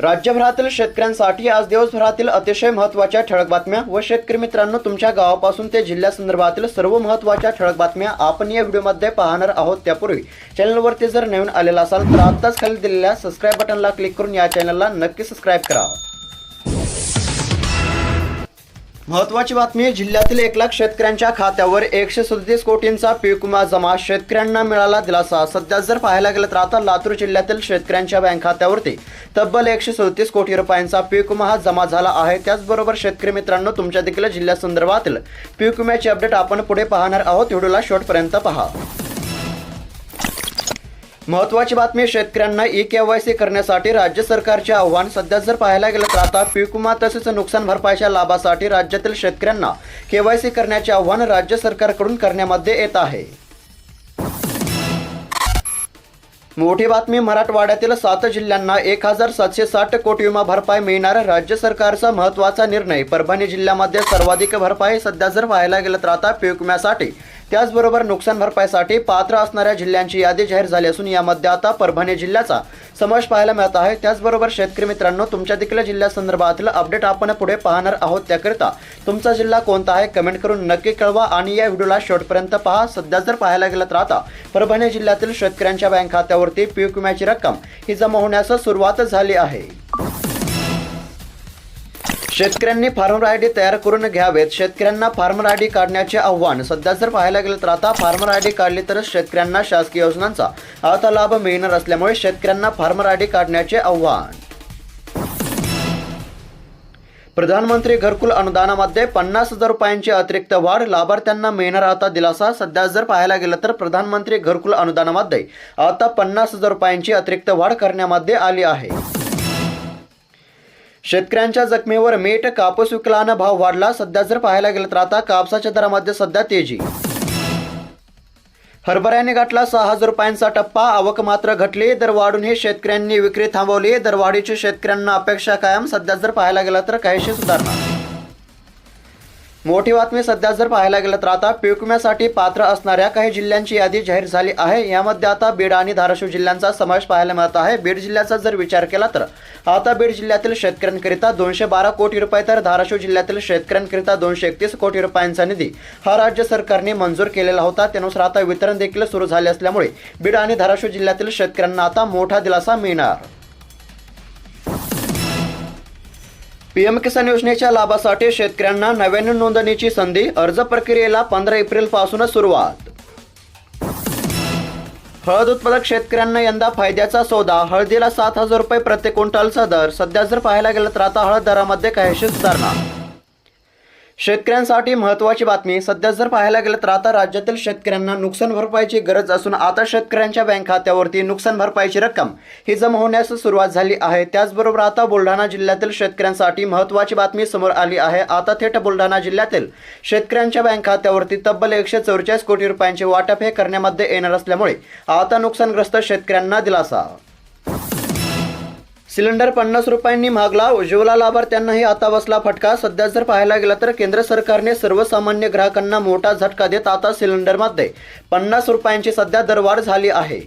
राज्यभरातील शेतकऱ्यांसाठी आज दिवसभरातील अतिशय महत्त्वाच्या ठळक बातम्या व शेतकरी मित्रांनो तुमच्या गावापासून ते जिल्ह्यासंदर्भातील सर्व महत्त्वाच्या ठळक बातम्या आपण या व्हिडिओमध्ये पाहणार आहोत. त्यापूर्वी चॅनलवरती जर नवीन आलेला असाल तर आत्ताच खाली दिलेल्या सबस्क्राईब बटनला क्लिक करून या चॅनलला नक्की सबस्क्राईब करा. महत्वाची बातमी जिल्ह्यातील एक लाख शेतकऱ्यांच्या खात्यावर एकशे सदतीस कोटींचा पीक विमा जमा. शेतकऱ्यांना मिळाला दिलासा. सध्या जर पाहायला गेलं तर आता लातूर जिल्ह्यातील शेतकऱ्यांच्या बँक खात्यावरती तब्बल एकशे सदतीस कोटी रुपयांचा पीक विमा हा जमा झाला आहे. त्याचबरोबर शेतकरी मित्रांनो तुमच्या देखील जिल्ह्यासंदर्भातील पीक विम्याची अपडेट आपण पुढे पाहणार आहोत. व्हिडिओला शेवटपर्यंत पहा. महत्वाची बातमी शेतकऱ्यांना ई केवायसी करण्यासाठी राज्य सरकारचे आव्हान. सध्या जर पाहायला गेलं तर आता पीक विमा तसेच नुकसान भरपाईच्या लाभासाठी राज्यातील शेतकऱ्यांना केवायसी करण्याचे आव्हान राज्य सरकारकडून करण्यामध्ये येत आहे. मोठी बातमी मराठवाड्यातील सात जिल्ह्यांना एक हजार सातशे साठ कोटी विमा भरपाई मिळणार राज्य सरकारचा महत्त्वाचा निर्णय. परभणी जिल्ह्यामध्ये सर्वाधिक भरपाई सध्या जर पाहायला गेलं तर आता पीक विम्यासाठी त्याचबरोबर नुकसान भरपाईसाठी पात्र असणाऱ्या जिल्ह्यांची यादी जाहीर झाली असून यामध्ये आता परभणी जिल्ह्याचा समावेश पाहायला मिळत आहे. त्याचबरोबर शेतकरी मित्रांनो तुमच्या देखील जिल्ह्यासंदर्भातील अपडेट आपण पुढे पाहणार आहोत. त्याकरिता तुमचा जिल्हा कोणता आहे कमेंट करून नक्की कळवा आणि या व्हिडिओला शेवटपर्यंत पहा. सध्या जर पाहायला गेलं तर आता परभणी जिल्ह्यातील शेतकऱ्यांच्या बँक खात्यावरती पीक विम्याची रक्कम ही जमा होण्यास सुरुवात झाली आहे. शेतकऱ्यांनी फार्मर आय डी तयार करून घ्यावेत. शेतकऱ्यांना फार्मर आय डी काढण्याचे आव्हान. सध्या जर पाहायला गेलं तर आता फार्मर आय डी काढली तरच शेतकऱ्यांना शासकीय योजनांचा आता लाभ मिळणार असल्यामुळे शेतकऱ्यांना फार्मर आय डी काढण्याचे आव्हान. प्रधानमंत्री घरकुल अनुदानामध्ये पन्नास हजार रुपयांची अतिरिक्त वाढ लाभार्थ्यांना मिळणार आता दिलासा. सध्या जर पाहायला गेलं तर प्रधानमंत्री घरकुल अनुदानामध्ये आता पन्नास हजार रुपयांची अतिरिक्त वाढ करण्यामध्ये आली आहे. शेतकऱ्यांच्या जखमेवर मीठ कापूस विकलानं भाव वाढला. सध्या जर पाहायला गेलं तर आता कापसाच्या दरामध्ये सध्या तेजी. हरभऱ्याने गाठला सहा हजार रुपयांचा टप्पा. आवक मात्र घटली. दर वाढून शेतकऱ्यांनी विक्री थांबवली. दरवाढीची शेतकऱ्यांना अपेक्षा कायम. सध्या जर पाहायला गेलं तर काहीशी सुधारणा. मोठी बातमी सध्या जर पाहायला गेलं तर आता पिकम्यासाठी पात्र असणाऱ्या काही जिल्ह्यांची यादी जाहीर झाली आहे. यामध्ये आता बीड आणि धाराशिव जिल्ह्यांचा समावेश पाहायला मिळत आहे. बीड जिल्ह्याचा जर विचार केला तर आता बीड जिल्ह्यातील शेतकऱ्यांकरिता दोनशे बारा कोटी रुपये तर धाराशिव जिल्ह्यातील शेतकऱ्यांकरिता दोनशे एकतीस कोटी रुपयांचा निधी हा राज्य सरकारने मंजूर केलेला होता. त्यानुसार आता वितरण देखील सुरू झाले असल्यामुळे बीड आणि धाराशिव जिल्ह्यातील शेतकऱ्यांना आता मोठा दिलासा मिळणार. पीएम किसान योजनेच्या लाभासाठी शेतकऱ्यांना नव्याने नोंदणीची संधी अर्ज प्रक्रियेला पंधरा एप्रिल पासूनच सुरुवात. हळद उत्पादक शेतकऱ्यांना यंदा फायद्याचा सौदा. हळदीला सात हजार रुपये प्रति क्विंटलचा दर. सध्या जर पाहायला गेलं तर आता हळद दरामध्ये काहीशी सुधारणा. शेतकऱ्यांसाठी महत्त्वाची बातमी. सध्या जर पाहायला गेलं तर आता राज्यातील शेतकऱ्यांना नुकसान भरपाईची गरज असून आता शेतकऱ्यांच्या बँक खात्यावरती नुकसान भरपाईची रक्कम ही जमा होण्यास सुरुवात झाली आहे. त्याचबरोबर आता बुलढाणा जिल्ह्यातील शेतकऱ्यांसाठी महत्त्वाची बातमी समोर आली आहे. आता थेट बुलढाणा जिल्ह्यातील शेतकऱ्यांच्या बँक खात्यावरती तब्बल एकशे चौवेचाळीस कोटी रुपयांचे वाटप हे करण्यामध्ये येणार असल्यामुळे आता नुकसानग्रस्त शेतकऱ्यांना दिलासा. सिलेंडर पन्नास रुपयांनी महागला उज्ज्वला लाभार्थ्यांनाही आता बसला फटका. सध्या जर पाहायला गेला तर केंद्र सरकारने सर्वसामान्य ग्राहकांना मोठा झटका देत आता सिलेंडरमध्ये पन्नास रुपयांची सध्या दरवाढ झाली आहे.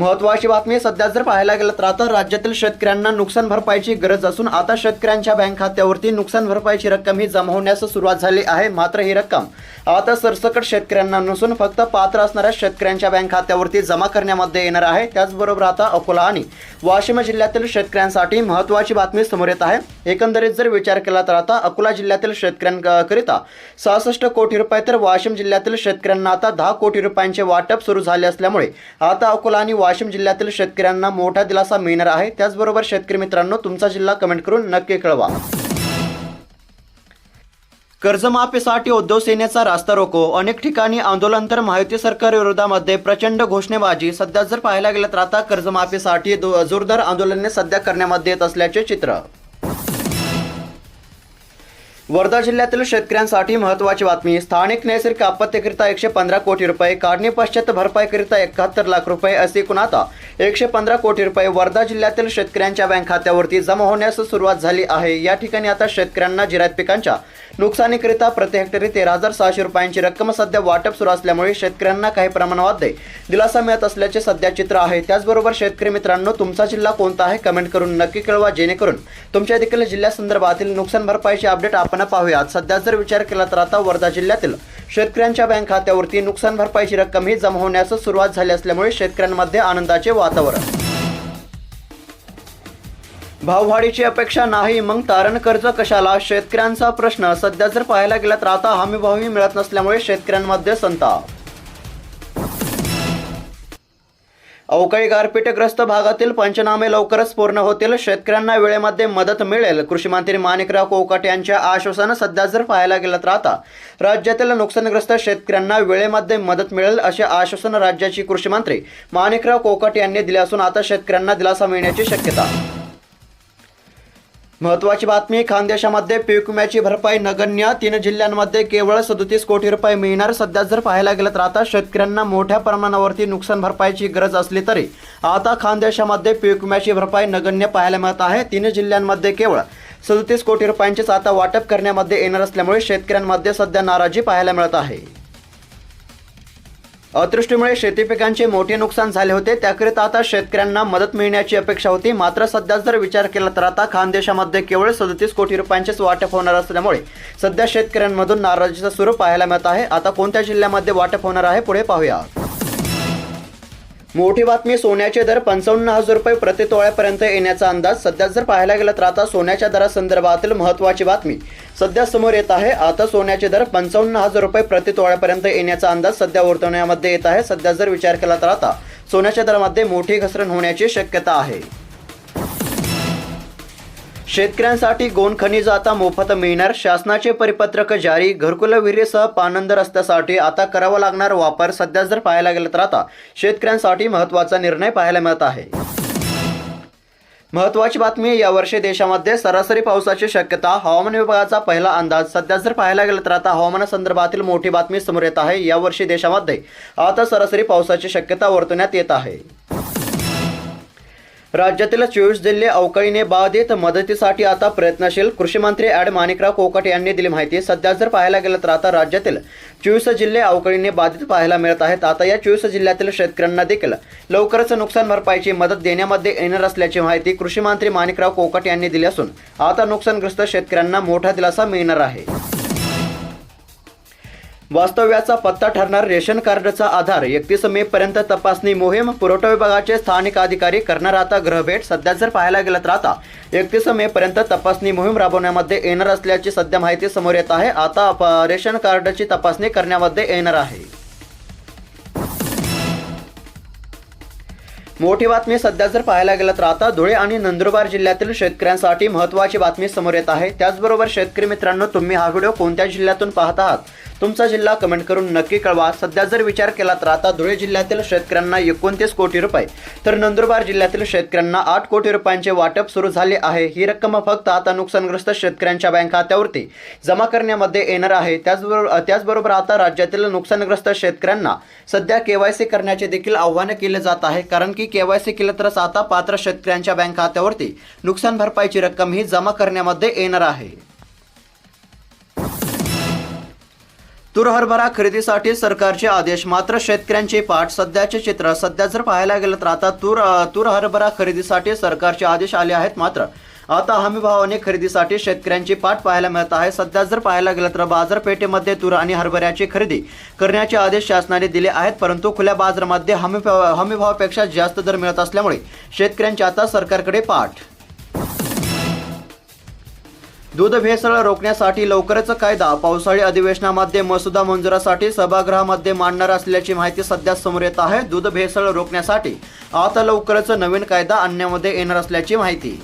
महत्वाची बातमी सध्या जर पाहायला गेलं तर आता राज्यातील शेतकऱ्यांना नुकसान भरपाईची गरज असून आता शेतकऱ्यांच्या बँक खात्यावरती नुकसान भरपाईची रक्कम ही जमा होण्यास सुरुवात झाली आहे मात्र ही रक्कम आता सरसकट शेतकऱ्यांना नसून फक्त पात्र असणाऱ्या शेतकऱ्यांच्या बँक खात्यावरती जमा करण्यामध्ये येणार आहे. त्याचबरोबर आता अकोला आणि वाशिम जिल्ह्यातील शेतकऱ्यांसाठी महत्वाची बातमी समोर येत आहे. एकंदरीत जर विचार केला तर आता अकोला जिल्ह्यातील शेतकऱ्यांकरिता सहासष्ट कोटी रुपये तर वाशिम जिल्ह्यातील शेतकऱ्यांना आता दहा कोटी रुपयांचे वाटप सुरू झाले असल्यामुळे आता अकोला आणि वाशिम जिल्ह्यातील शेतकऱ्यांना मोठा दिलासा मिळणार आहे. त्याचबरोबर शेतकरी मित्रांनो तुमचा जिल्हा कमेंट करून नक्की कळवा. कर्जमाफीसाठी उद्धव सेनेचा रास्ता रोको. अनेक ठिकाणी आंदोलन तर महायुती सरकार विरोधामध्ये प्रचंड घोषणेबाजी. सध्या जर पाहायला गेलं तर आता कर्जमाफीसाठी जोरदार आंदोलने सध्या करण्यामध्ये येत असल्याचे चित्र. वर्धा जिल्ह्यातील शेतकऱ्यांसाठी महत्त्वाची बातमी स्थानिक नैसर्गिक आपत्तीकरिता एकशे पंधरा कोटी रुपये काढणी पश्चात भरपाईकरिता एकाहत्तर लाख रुपये असे एकूण आता एकशे पंधरा कोटी रुपये वर्धा जिल्ह्यातील शेतकऱ्यांच्या बँक खात्यावरती जमा होण्यास सुरुवात झाली आहे. या ठिकाणी आता शेतकऱ्यांना जिरायत पिकांच्या नुकसानीकरिता प्रति हेक्टरी तेरा हजार सहाशे रुपयांची रक्कम सध्या वाटप सुरू असल्यामुळे शेतकऱ्यांना काही प्रमाणामध्ये दिलासा मिळत असल्याचे सध्या चित्र आहे. त्याचबरोबर शेतकरी मित्रांनो तुमचा जिल्हा कोणता आहे? कमेंट करून नक्की कळवा जेणेकरून तुमच्या देखील जिल्ह्यासंदर्भातील नुकसान भरपाईचे अपडेट आपण पाहूयात. सध्या जर विचार केला तर आता वर्धा जिल्ह्यातील शेतकऱ्यांच्या बँक खात्यावरती नुकसान भरपाईची रक्कम ही जमा होण्यास सुरुवात झाली असल्यामुळे शेतकऱ्यांमध्ये आनंदाचे वातावरण. भाववाढीची अपेक्षा नाही मग तारण कर्ज कशाला? शेतकऱ्यांचा प्रश्न. सध्या जर पाहायला गेला तर आता हमीभावही मिळत नसल्यामुळे शेतकऱ्यांमध्ये संताप. अवकाळी गारपीटग्रस्त भागातील पंचनामे लवकरच पूर्ण होतील. शेतकऱ्यांना वेळेमध्ये मदत मिळेल. कृषी मंत्री माणिकराव कोकाटे यांच्या आश्वासनं सध्या जर पाहायला गेलं तर आता राज्यातील नुकसानग्रस्त शेतकऱ्यांना वेळेमध्ये मदत मिळेल असे आश्वासन राज्याचे कृषी मंत्री माणिकराव कोकाटे यांनी दिले असून आता शेतकऱ्यांना दिलासा मिळण्याची शक्यता. महत्वाची बातमी खानदेशामध्ये पीक विम्याची भरपाई नगण्य तीन जिल्ह्यांमध्ये केवळ सदतीस कोटी रुपये मिळणार. सध्या जर पाहायला गेलं तर आता शेतकऱ्यांना मोठ्या प्रमाणावरती नुकसान भरपाईची गरज असली तरी आता खानदेशामध्ये पीक विम्याची भरपाई नगण्य पाहायला मिळत आहे. तीन जिल्ह्यांमध्ये केवळ सदतीस कोटी रुपयांचेच आता वाटप करण्यामध्ये येणार असल्यामुळे शेतकऱ्यांमध्ये सध्या नाराजी पाहायला मिळत आहे. अतिवृष्टीमुळे शेती पिकांचे मोठे नुकसान झाले होते. त्याकरिता आता शेतकऱ्यांना मदत मिळण्याची अपेक्षा होती. मात्र सध्या जर विचार केला तर आता खानदेशामध्ये केवळ सदतीस कोटी रुपयांचेच वाटप होणार असल्यामुळे सध्या शेतकऱ्यांमधून नाराजीचं स्वरूप पाहायला मिळत आहे. आता कोणत्या जिल्ह्यामध्ये वाटप होणार आहे पुढे पाहूया. मोठी बातमी सोन्याचे दर पंचावन्न हजार रुपये प्रति तोळ्यापर्यंत येण्याचा अंदाज सध्या जर पाहायला गेलं तर आता सोन्याच्या दरासंदर्भातील महत्त्वाची बातमी सध्या समोर येत आहे. आता सोन्याचे दर पंचावन्न हजार रुपये प्रति तोळ्यापर्यंत येण्याचा अंदाज सध्या वर्तवण्यामध्ये येत आहे. सध्या जर विचार केला तर आता सोन्याच्या दरामध्ये मोठी घसरण होण्याची शक्यता आहे. शेतकऱ्यांसाठी गोन खनिज आता मोफत मिळणार. शासनाचे परिपत्रक जारी. घरकुल विहिरीसह पानंद रस्त्यासाठी आता करावा लागणार वापर. सध्या जर पाहायला गेलं तर आता शेतकऱ्यांसाठी महत्त्वाचा निर्णय पाहायला मिळत आहे. महत्वाची बातमी यावर्षी देशामध्ये सरासरी पावसाची शक्यता. हवामान विभागाचा पहिला अंदाज. सध्या जर पाहायला गेलं तर आता हवामानासंदर्भातील मोठी बातमी समोर येत आहे. यावर्षी देशामध्ये आता सरासरी पावसाची शक्यता वर्तवण्यात येत आहे. राज्यातील चोवीस जिल्हे अवकाळीने बाधित मदतीसाठी आता प्रयत्नशील कृषी मंत्री ॲड माणिकराव कोकट यांनी दिली माहिती. सध्या जर पाहायला गेलं तर आता राज्यातील चोवीस जिल्हे अवकाळीने बाधित पाहायला मिळत आहेत. आता या चोवीस जिल्ह्यातील शेतकऱ्यांना देखील लवकरच नुकसान भरपाईची मदत देण्यामध्ये येणार असल्याची माहिती कृषी मंत्री माणिकराव कोकट यांनी दिली असून आता नुकसानग्रस्त शेतकऱ्यांना मोठा दिलासा मिळणार आहे. वास्तव्याचा पत्ता ठरणार रेशन कार्डचा आधार. एकतीस मे पर्यंत तपासणी मोहीम पुरवठा विभागाचे स्थानिक अधिकारी करणार आता ग्रहभेट सध्या जर पाहायला गेलं तर आता एकतीस मे पर्यंत तपासणी मोहीम राबवण्यामध्ये येणार असल्याची सध्या माहिती समोर येत आहे. आता प- रेशन कार्डची तपासणी करण्यामध्ये येणार आहे. मोठी बातमी सध्या जर पाहायला गेलं तर आता धुळे आणि नंदुरबार जिल्ह्यातील शेतकऱ्यांसाठी महत्त्वाची बातमी समोर येत आहे. त्याचबरोबर शेतकरी मित्रांनो तुम्ही हा व्हिडिओ कोणत्या जिल्ह्यातून पाहत आहात? तुमचा जिल्हा कमेंट करून नक्की कळवा. सध्या जर विचार केला तर आता धुळे जिल्ह्यातील शेतकऱ्यांना एकोणतीस कोटी रुपये. तर नंदुरबार जिल्ह्यातील शेतकऱ्यांना आठ कोटी रुपयांचे वाटप सुरू झाले आहे. ही रक्कम फक्त आता नुकसानग्रस्त शेतकऱ्यांच्या बँक खात्यावरती जमा करण्यामध्ये येणार आहे. त्याचबरोबर त्याचबरोबर आता राज्यातील नुकसानग्रस्त शेतकऱ्यांना सध्या केवायसी करण्याचे देखील आव्हान केले जात आहे. कारण की केवायसी केलं तरच आता पात्र शेतकऱ्यांच्या बँक खात्यावरती नुकसान भरपाईची रक्कम ही जमा करण्यामध्ये येणार आहे. तूर हरभरा खरेदीसाठी सरकारचे आदेश. मात्र शेतकऱ्यांचे पाठ सध्याचे चित्र सध्या जर पाहायला गेलं तर आता तूर तूर हरभरा खरेदीसाठी सरकारचे आदेश आले आहेत मात्र. आता हमीभावाने खरेदीसाठी शेतकऱ्यांची पाठ पाहायला मिळत आहे. सध्या जर पाहायला गेलं तर बाजारपेठेमध्ये तूर आणि हरभऱ्याची खरेदी करण्याचे आदेश शासनाने दिले आहेत. परंतु खुल्या बाजारामध्ये हमी हमीभावापेक्षा जास्त दर मिळत असल्यामुळे शेतकऱ्यांची आता सरकारकडे पाठ दूध भेसळ रोखण्यासाठी लवकरच कायदा पावसाळी अधिवेशनामध्ये मसुदा मंजुरासाठी सभागृहामध्ये मांडणार असल्याची माहिती सध्या समोर येत आहे. दूध भेसळ रोखण्यासाठी आता लवकरच नवीन कायदा आणण्यामध्ये येणार असल्याची माहिती.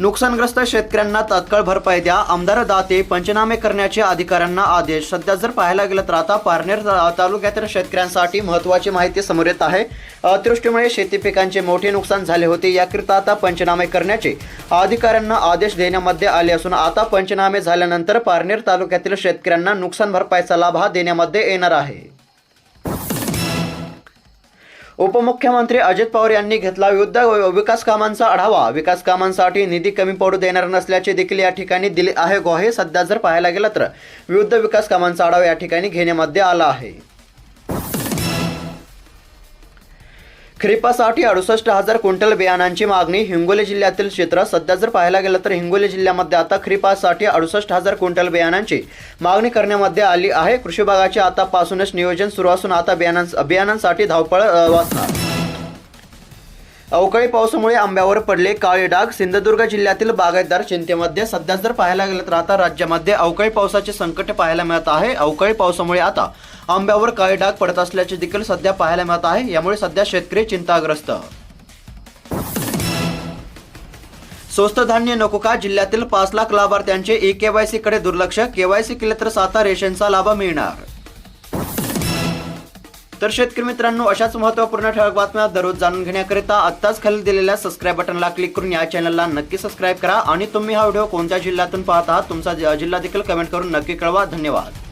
नुकसानग्रस्त शेतकऱ्यांना तात्काळ भरपाई द्या आमदार दाते पंचनामे करण्याचे अधिकाऱ्यांना आदेश. सध्या जर पाहायला गेलं तर आता पारनेर तालुक्यातील शेतकऱ्यांसाठी महत्त्वाची माहिती समोर येत आहे. अतिवृष्टीमुळे शेती पिकांचे मोठे नुकसान झाले होते. याकरिता आता पंचनामे करण्याचे अधिकाऱ्यांना आदेश देण्यामध्ये आले असून आता पंचनामे झाल्यानंतर पारनेर तालुक्यातील शेतकऱ्यांना नुकसान भरपाईचा लाभ हा देण्यामध्ये येणार आहे. उपमुख्यमंत्री अजित पवार यांनी घेतला विविध विकास कामांचा आढावा. विकास कामांसाठी निधी कमी पडू देणार नसल्याचे देखील या ठिकाणी दिले आहे. ग्वाही सध्या जर पाहायला गेलं तर विविध विकास कामांचा आढावा या ठिकाणी घेण्यामध्ये आला आहे. खरीपासाठी अडुसष्ट हजार क्विंटल बियाणांची मागणी. हिंगोली जिल्ह्यातील क्षेत्र सध्या जर पाहायला गेलं तर हिंगोली जिल्ह्यामध्ये आता खरीपासाठी अडुसष्ट हजार क्विंटल बियाणांची मागणी करण्यामध्ये आली आहे. कृषी विभागाचे आतापासूनच नियोजन सुरू असून आता बियाणां बियाणांसाठी धावपळ वाचणार. अवकाळी पावसामुळे आंब्यावर पडले काळे डाग. सिंधुदुर्ग जिल्ह्यातील बागायतदार चिंतेमध्ये सध्या जर पाहायला गेलं तर आता राज्यामध्ये अवकाळी पावसाचे संकट पाहायला मिळत आहे. अवकाळी पावसामुळे आता आंब्यावर काळे डाग पडत असल्याचे देखील सध्या पाहायला मिळत आहे. यामुळे सध्या शेतकरी चिंताग्रस्त. स्वस्त धान्य नको का? जिल्ह्यातील पाच लाख लाभार्थ्यांचे ई केवायसी कडे दुर्लक्ष. केवायसी केले तर साता रेशनचा लाभ मिळणार. तर शेतकरी मित्रांनो अशाच महत्त्वपूर्ण ठळक बातम्या दररोज जाणून घेण्याकरिता आत्ताच खाली दिलेल्या सबस्क्राईब बटनला क्लिक करून या चॅनलला नक्की सबस्क्राईब करा. आणि तुम्ही हा व्हिडिओ कोणत्या जिल्ह्यातून पाहत आहात तुमचा जिल्हा देखील कमेंट करून नक्की कळवा. धन्यवाद.